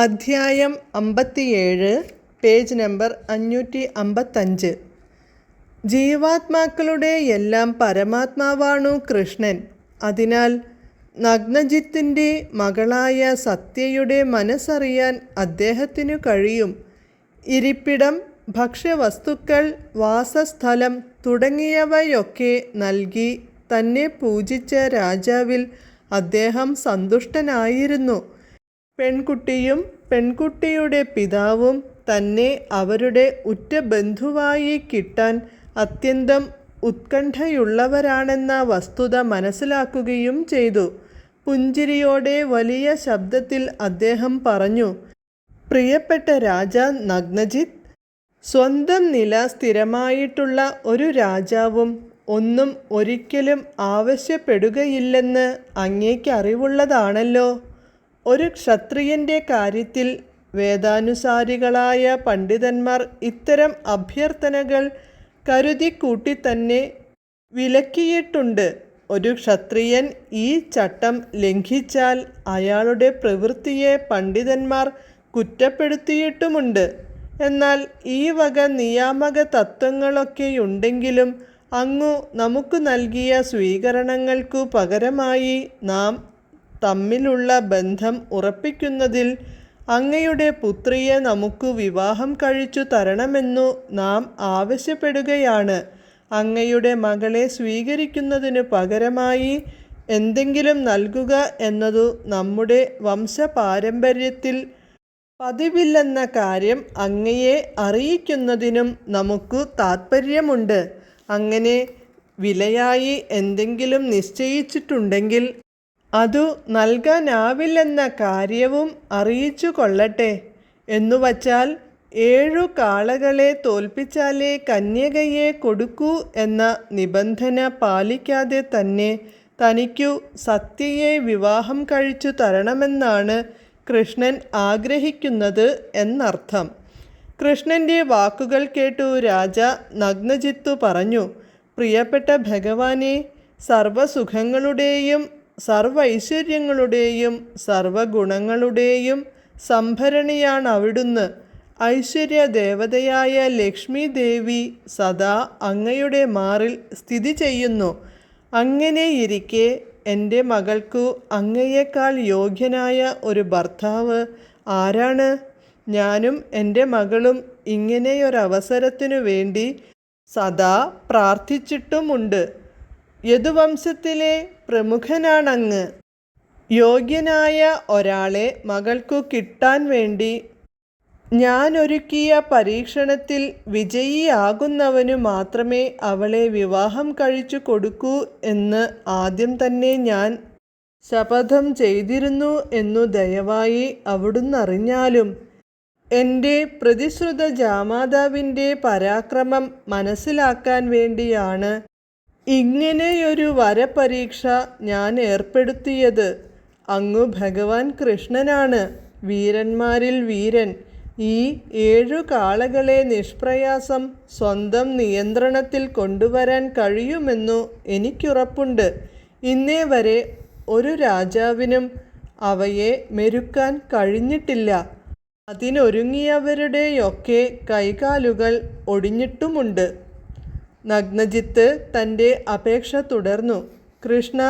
അധ്യായം അമ്പത്തിയേഴ് page number അഞ്ഞൂറ്റി അമ്പത്തഞ്ച് ജീവാത്മാക്കളുടെ എല്ലാം പരമാത്മാവാണു കൃഷ്ണൻ. അതിനാൽ നഗ്നജിത്തിന്റെ മകളായ സത്യയുടെ മനസ്സറിയാൻ അദ്ദേഹത്തിനു കഴിയും. ഇരിപ്പിടം ഭക്ഷ്യവസ്തുക്കൾ വാസസ്ഥലം തുടങ്ങിയവയൊക്കെ നൽകി തന്നെ പൂജിച്ച രാജാവിൽ അദ്ദേഹം സന്തുഷ്ടനായിരുന്നു. പെൺകുട്ടിയും പെൺകുട്ടിയുടെ പിതാവും തന്നെ അവരുടെ ഉറ്റ ബന്ധുവായി കിട്ടാൻ അത്യന്തം ഉത്കണ്ഠയുള്ളവരാണെന്ന വസ്തുത മനസ്സിലാക്കുകയും ചെയ്തു. പുഞ്ചിരിയോടെ വലിയ ശബ്ദത്തിൽ അദ്ദേഹം പറഞ്ഞു പ്രിയപ്പെട്ട രാജ നഗ്നജിത്ത് സ്വന്തം നില സ്ഥിരമായിട്ടുള്ള ഒരു രാജാവും ഒന്നും ഒരിക്കലും ആവശ്യപ്പെടുകയില്ലെന്ന് അങ്ങേക്ക് അറിവുള്ളതാണല്ലോ. ഒരു ക്ഷത്രിയന്റെ കാര്യത്തിൽ വേദാനുസാരികളായ പണ്ഡിതന്മാർ ഇത്തരം അഭ്യർത്ഥനകൾ കരുതിക്കൂട്ടി തന്നെ വിലക്കിയിട്ടുണ്ട്. ഒരു ക്ഷത്രിയൻ ഈ ചട്ടം ലംഘിച്ചാൽ അയാളുടെ പ്രവൃത്തിയെ പണ്ഡിതന്മാർ കുറ്റപ്പെടുത്തിയിട്ടുമുണ്ട്. എന്നാൽ ഈ വക നിയാമക തത്വങ്ങളൊക്കെയുണ്ടെങ്കിലും അങ്ങു നമുക്ക് നൽകിയ സ്വീകരണങ്ങൾക്കു പകരമായി നാം തമ്മിലുള്ള ബന്ധം ഉറപ്പിക്കുന്നതിൽ അങ്ങയുടെ പുത്രിയെ നമുക്ക് വിവാഹം കഴിച്ചു തരണമെന്നു നാം ആവശ്യപ്പെടുകയാണ്. അങ്ങയുടെ മകളെ സ്വീകരിക്കുന്നതിനു പകരമായി എന്തെങ്കിലും നൽകുക എന്നതു നമ്മുടെ വംശപാരമ്പര്യത്തിൽ പതിവില്ലെന്ന കാര്യം അങ്ങയെ അറിയിക്കുന്നതിനും നമുക്ക് താത്പര്യമുണ്ട്. അങ്ങനെ വിലയായി എന്തെങ്കിലും നിശ്ചയിച്ചിട്ടുണ്ടെങ്കിൽ അതു നൽകാനാവില്ലെന്ന കാര്യവും അറിയിച്ചു കൊള്ളട്ടെ എന്നുവച്ചാൽ ഏഴു കാളകളെ തോൽപ്പിച്ചാലേ കന്യകയെ കൊടുക്കൂ എന്ന നിബന്ധന പാലിക്കാതെ തന്നെ തനിക്കു സത്യയെ വിവാഹം കഴിച്ചു തരണമെന്നാണ് കൃഷ്ണൻ ആഗ്രഹിക്കുന്നത് എന്നർത്ഥം. കൃഷ്ണന്റെ വാക്കുകൾ കേട്ടു രാജ നഗ്നജിത്തു പറഞ്ഞു പ്രിയപ്പെട്ട ഭഗവാനെ സർവസുഖങ്ങളുടെയും സർവൈശ്വര്യങ്ങളുടെയും സർവഗുണങ്ങളുടെയും സംഭരണിയാണ് അവിടുന്ന്. ഐശ്വര്യ ദേവതയായ ലക്ഷ്മി ദേവി സദാ അങ്ങയുടെ മാറിൽ സ്ഥിതി ചെയ്യുന്നു. അങ്ങനെയിരിക്കെ എന്റെ മകൾക്കു അങ്ങയേക്കാൾ യോഗ്യനായ ഒരു ഭർത്താവ് ആരാണ്? ഞാനും എന്റെ മകളും ഇങ്ങനെയൊരവസരത്തിനു വേണ്ടി സദാ പ്രാർത്ഥിച്ചിട്ടുമുണ്ട്. യദുവംശത്തിലെ പ്രമുഖനാണങ്ങ്. യോഗ്യനായ ഒരാളെ മകൾക്കു കിട്ടാൻ വേണ്ടി ഞാനൊരുക്കിയ പരീക്ഷണത്തിൽ വിജയിയാകുന്നവനു മാത്രമേ അവളെ വിവാഹം കഴിച്ചു കൊടുക്കൂ എന്ന് ആദ്യം തന്നെ ഞാൻ ശപഥം ചെയ്തിരുന്നു എന്നു ദയവായി അവിടുന്ന് അറിഞ്ഞാലും എന്റെ പ്രതിശ്രുത ജാമാതാവിന്റെ പരാക്രമം മനസ്സിലാക്കാൻ വേണ്ടിയാണ് ഇങ്ങനെയൊരു വരപരീക്ഷ ഞാൻ ഏർപ്പെടുത്തിയത് അങ്ങു ഭഗവാൻ കൃഷ്ണനാണ്. വീരന്മാരിൽ വീരൻ. ഈ ഏഴു കാളകളെ നിഷ്പ്രയാസം സ്വന്തം നിയന്ത്രണത്തിൽ കൊണ്ടുവരാൻ കഴിയുമെന്നു എനിക്കുറപ്പുണ്ട്. ഇന്നേ വരെ ഒരു രാജാവിനും അവയെ മെരുക്കാൻ കഴിഞ്ഞിട്ടില്ല. അതിനൊരുങ്ങിയവരുടെയൊക്കെ കൈകാലുകൾ ഒടിഞ്ഞിട്ടുമുണ്ട്. നഗ്നജിത്ത് തന്റെ അപേക്ഷ തുടർന്നു. കൃഷ്ണ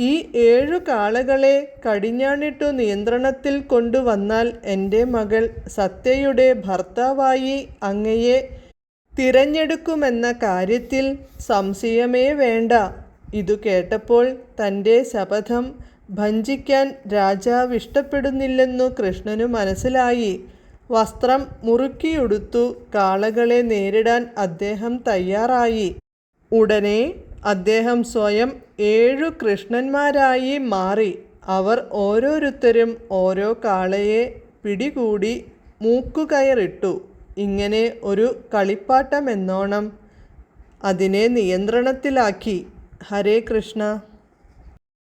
ഈ ഏഴു കാളകളെ കടിഞ്ഞാണിട്ടു നിയന്ത്രണത്തിൽ കൊണ്ടുവന്നാൽ എന്റെ മകൾ സത്യയുടെ ഭർത്താവായി അങ്ങയെ തിരഞ്ഞെടുക്കുമെന്ന കാര്യത്തിൽ സംശയമേ വേണ്ട ഇതു കേട്ടപ്പോൾ തന്റെ ശപഥം ഭഞ്ചിക്കാൻ രാജാവ് ഇഷ്ടപ്പെടുന്നില്ലെന്നു കൃഷ്ണനു മനസ്സിലായി. വസ്ത്രം മുറുക്കിയുടുത്തു കാളകളെ നേരിടാൻ അദ്ദേഹം തയ്യാറായി. ഉടനെ അദ്ദേഹം സ്വയം ഏഴു കൃഷ്ണന്മാരായി മാറി. അവർ ഓരോരുത്തരും ഓരോ കാളയെ പിടികൂടി മൂക്കുകയറിട്ടു. ഇങ്ങനെ ഒരു കളിപ്പാട്ടമെന്നോണം അതിനെ നിയന്ത്രണത്തിലാക്കി. ഹരേ കൃഷ്ണ.